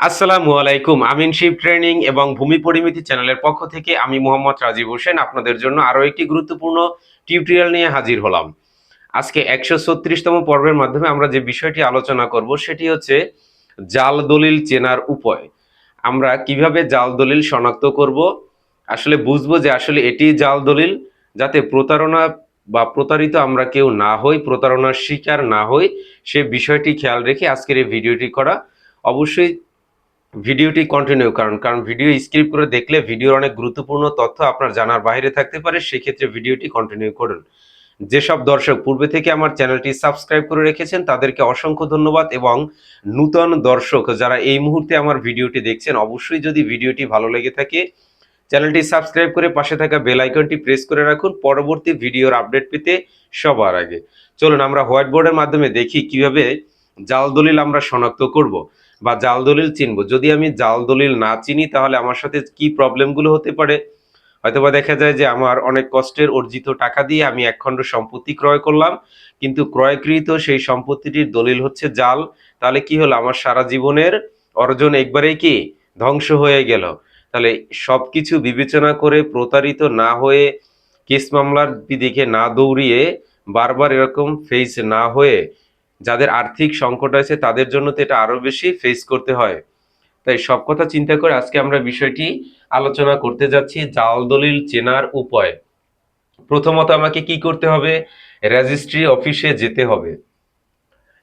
আসসালামু আলাইকুম। আমিন শিব ট্রেনিং এবং ভূমি পরিমিতি চ্যানেলের পক্ষ থেকে আমি মোহাম্মদ রাজীব হোসেন আপনাদের জন্য আরও একটি গুরুত্বপূর্ণ টিউটোরিয়াল নিয়ে হাজির হলাম। আজকে একশো ছত্রিশতম পর্বের মাধ্যমে আমরা যে বিষয়টি আলোচনা করব সেটি হচ্ছে জাল দলিল চেনার উপায়। আমরা কীভাবে জাল দলিল শনাক্ত করব? আসলে বুঝব যে আসলে এটি জাল দলিল যাতে প্রতারণা বা প্রতারিত আমরা কেউ না হই, প্রতারণার শিকার না হই, সে বিষয়টি খেয়াল রেখে আজকের এই ভিডিওটি করা। অবশ্যই ভিডিওটি কন্টিনিউ কারণ কারণ ভিডিও স্ক্রিপ্ট করে দেখলে ভিডিওর অনেক গুরুত্বপূর্ণ তথ্য আপনার জানার বাইরে থাকতে পারে, সেক্ষেত্রে ভিডিওটি কন্টিনিউ করুন। যেসব দর্শক পূর্বে থেকে আমার চ্যানেলটি সাবস্ক্রাইব করে রেখেছেন, তাদেরকে অসংখ্য ধন্যবাদ এবং নূতন দর্শক যারা এই মুহূর্তে আমার ভিডিওটি দেখছেন, অবশ্যই যদি ভিডিওটি ভালো লেগে থাকে, চ্যানেলটি সাবস্ক্রাইব করে পাশে থাকা বেল আইকনটি প্রেস করে রাখুন, পরবর্তী ভিডিওর আপডেট পেতে সবার আগে। চলুন আমরা হোয়াইট বোর্ডের মাধ্যমে দেখি কীভাবে জাল দলিল আমরা শনাক্ত করব। বা জাল দলিল চিনব। যদি আমি জাল দলিল না চিনি, তাহলে আমার সাথে কি প্রবলেমগুলো হতে পারে? হয়তোবা দেখা যায় যে আমার অনেক কষ্টের অর্জিত টাকা দিয়ে আমি একখণ্ড সম্পত্তি ক্রয় করলাম, কিন্তু ক্রয়কৃত সেই সম্পত্তিটির দলিল হচ্ছে জাল। তাহলে কি হলো? আমার সারা জীবনের অর্জন একবারেই কি ধ্বংস হয়ে গেল? তাহলে সব কিছু বিবেচনা করে প্রতারিত না হয়ে কেস মামলার দিকে না দৌড়িয়ে বারবার এরকম ফেস না হয়ে যাদের আর্থিক সংকট আছে তাদের জন্য তো এটা আরও বেশি ফেস করতে হয়। তাই সব কথা চিন্তা করে আজকে আমরা বিষয়টি আলোচনা করতে যাচ্ছি জাল দলিল চেনার উপায়। প্রথমত আমাকে কি করতে হবে? রেজিস্ট্রি অফিসে যেতে হবে।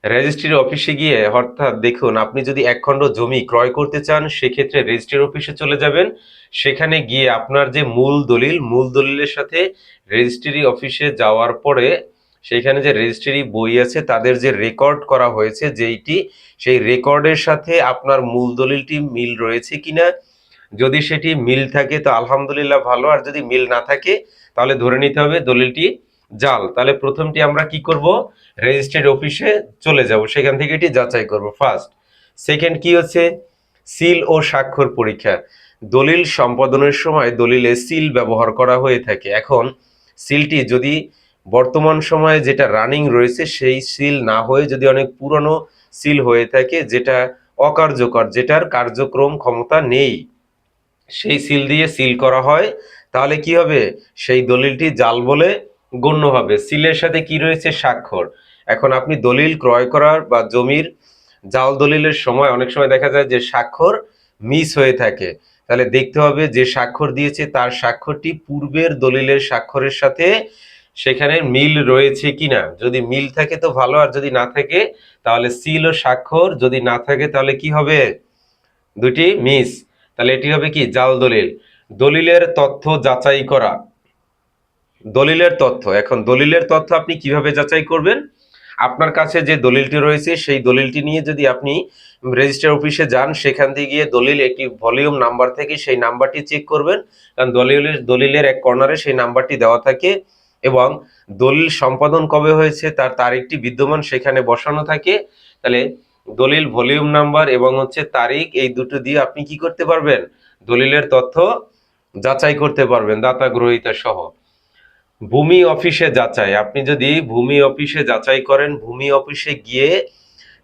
রেজিস্ট্রির অফিসে গিয়ে অর্থাৎ দেখুন, আপনি যদি একখণ্ড জমি ক্রয় করতে চান, সেক্ষেত্রে রেজিস্ট্রির অফিসে চলে যাবেন। সেখানে গিয়ে আপনার যে মূল দলিল, মূল দলিলের সাথে রেজিস্ট্রি অফিসে যাওয়ার পরে সেখানে যে রেজিস্ট্রি বই আছে, তাদের যে রেকর্ড করা হয়েছে যেইটি, সেই রেকর্ডের সাথে আপনার মূল দলিলটি মিল রয়েছে কিনা? যদি সেটি মিল থাকে, তো আলহামদুলিল্লাহ ভালো। আর যদি মিল না থাকে, তাহলে ধরে নিতে হবে দলিলটি জাল। তাহলে প্রথমটি আমরা কি করব? রেজিস্ট্রেড অফিসে চলে যাব। সেখান থেকে এটি যাচাই করব ফার্স্ট সেকেন্ড কি হচ্ছে? সিল ও স্বাক্ষর পরীক্ষা। দলিল সম্পাদনের সময় দলিলে সিল ব্যবহার করা হয়ে থাকে। এখন সিলটি যদি বর্তমান সময়ে যেটা রানিং রয়েছে, সেই সিল না হয়ে যদি অনেক পুরনো সিল হয়ে থাকে, যেটা অকার্যকর, যেটার কার্যক্রম ক্ষমতা নেই, সেই সিল দিয়ে সিল করা হয়, তাহলে কি হবে? সেই দলিলটি জাল বলে গণ্য হবে। সিলের সাথে কি রয়েছে? স্বাক্ষর। এখন আপনি দলিল ক্রয় করার বা জমির জাল দলিলের সময় অনেক সময় দেখা যায় যে স্বাক্ষর মিস হয়ে থাকে। তাহলে দেখতে হবে যে স্বাক্ষর দিয়েছে, তার স্বাক্ষরটি পূর্বের দলিলের স্বাক্ষরের সাথে সেখানে মিল রয়েছে কিনা? যদি মিল থাকে তো ভালো, আর যদি না থাকে, তাহলে সিল ও স্বাক্ষর। যদি না থাকে, তাহলে কি হবে? দুটি মিস। তাহলে এটি হবে কি? জাল দলিল। দলিলের তথ্য যাচাই করা। দলিলের তথ্য। এখন দলিলের তথ্য আপনি কীভাবে যাচাই করবেন? আপনার কাছে যে দলিলটি রয়েছে, সেই দলিলটি নিয়ে যদি আপনি রেজিস্টার অফিসে যান, সেখান থেকে গিয়ে দলিল একটি ভলিউম নাম্বার থেকে সেই নাম্বারটি চেক করবেন। কারণ দলিলের দলিলের এক কর্নারে সেই নাম্বারটি দেওয়া থাকে। এবং দলিল সম্পাদন কবে হয়েছে, তার তারিখটি বিদ্যমান সেখানে বসানো থাকে। তাহলে দলিল ভলিউম নাম্বার এবং হচ্ছে তারিখ, এই দুটো দিয়ে আপনি কি করতে পারবেন? দলিলের তথ্য যাচাই করতে পারবেন, দাতা গ্রহীতা সহ। ভূমি অফিসে যাচাই, আপনি যদি ভূমি অফিসে যাচাই করেন, ভূমি অফিসে গিয়ে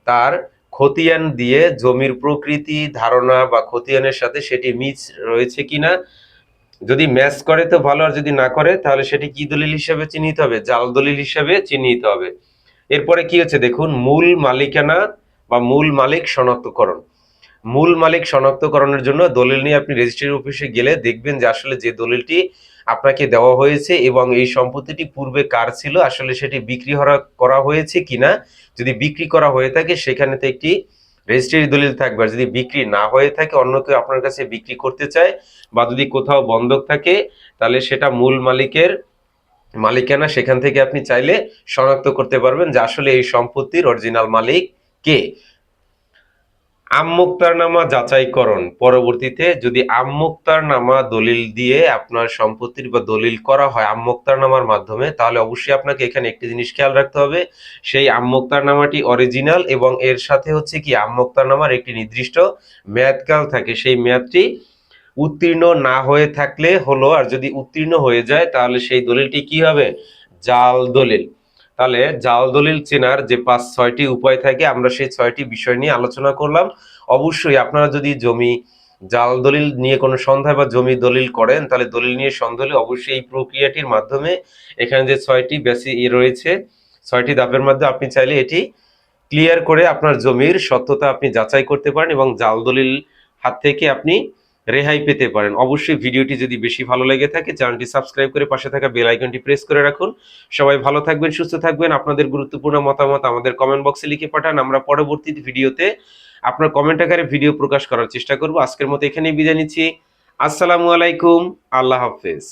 তার খতিয়ান দিয়ে জমির প্রকৃতি, ধারণা বা খতিয়ানের সাথে সেটি মিস রয়েছে কিনা যদি ম্যাচ করে তো ভালো, আর যদি না করে, তাহলে সেটি কি দলিল হিসাবে চিহ্নিত হবে? জাল দলিল হিসাবে চিহ্নিত হবে। এরপরে কি হচ্ছে দেখুন, মূল মালিকানা বা মূল মালিক শনাক্তকরণ। মূল মালিক শনাক্তকরণের জন্য দলিল নিয়ে আপনি রেজিস্ট্রি অফিসে গেলে দেখবেন যে আসলে যে দলিলটি আপনাকে দেওয়া হয়েছে এবং এই সম্পত্তিটি পূর্বে কার ছিল, আসলে সেটি বিক্রি করা হয়েছে কিনা। যদি বিক্রি করা হয়ে থাকে সেখানে তো একটি রেজিস্ট্রি দলিল থাকবে যদি বিক্রি না হয়ে থাকে, অন্য কেউ আপনার কাছে বিক্রি করতে চায় বা যদি কোথাও বন্ধক থাকে, তাহলে সেটা মূল মালিকের মালিকানা, সেখান থেকে আপনি চাইলে শনাক্ত করতে পারবেন যে আসলে এই সম্পত্তির অরিজিনাল মালিক কে। আমমুক্তারনামা যাচাইকরণ। পরবর্তীতে যদি আমমুক্তারনামা দলিল দিয়ে আপনার সম্পত্তির বা দলিল করা হয় আমমুক্তারনামার মাধ্যমে, তাহলে অবশ্যই আপনাকে এখানে একটি জিনিস খেয়াল রাখতে হবে। সেই আমমুক্তারনামাটি অরিজিনাল এবং এর সাথে হচ্ছে কি আমমুক্তারনামার একটি নির্দিষ্ট মেয়াদকাল থাকে। সেই মেয়াদটি উত্তীর্ণ না হয়ে থাকলে হলো, আর যদি উত্তীর্ণ হয়ে যায়, তাহলে সেই দলিলটি কি হবে? জাল দলিল। তাহলে জাল দলিল চেনার যে পাঁচ, ছয়টি উপায় থাকে, আমরা সেই ছয়টি বিষয় নিয়ে আলোচনা করলাম। অবশ্যই আপনারা যদি জমি জাল দলিল নিয়ে কোনো সন্দেহ বা জমি দলিল করেন, তাহলে দলিল নিয়ে সন্দেহ হলে অবশ্যই এই প্রক্রিয়াটির মাধ্যমে এখানে যে ছয়টি বেশি রয়েছে, ছয়টি ধাপের মধ্যে আপনি চাইলে এটি ক্লিয়ার করে আপনার জমির সত্যতা আপনি যাচাই করতে পারেন এবং জাল দলিল হাত থেকে আপনি রেহাই পেতে পারেন। অবশ্যই ভিডিওটি যদি বেশি ভালো লেগে থাকে, চ্যানেলটি সাবস্ক্রাইব করে পাশে থাকা বেল আইকনটি প্রেস করে রাখুন। সবাই ভালো থাকবেন, সুস্থ থাকবেন। আপনাদের গুরুত্বপূর্ণ মতামত আমাদের কমেন্ট বক্সে লিখে পাঠান। আমরা পরবর্তী ভিডিওতে আপনার কমেন্ট আকারে ভিডিও প্রকাশ করার চেষ্টা করব। আজকের মতো এখানেই বিদায় নিচ্ছি। আসসালামু আলাইকুম। আল্লাহ হাফেজ।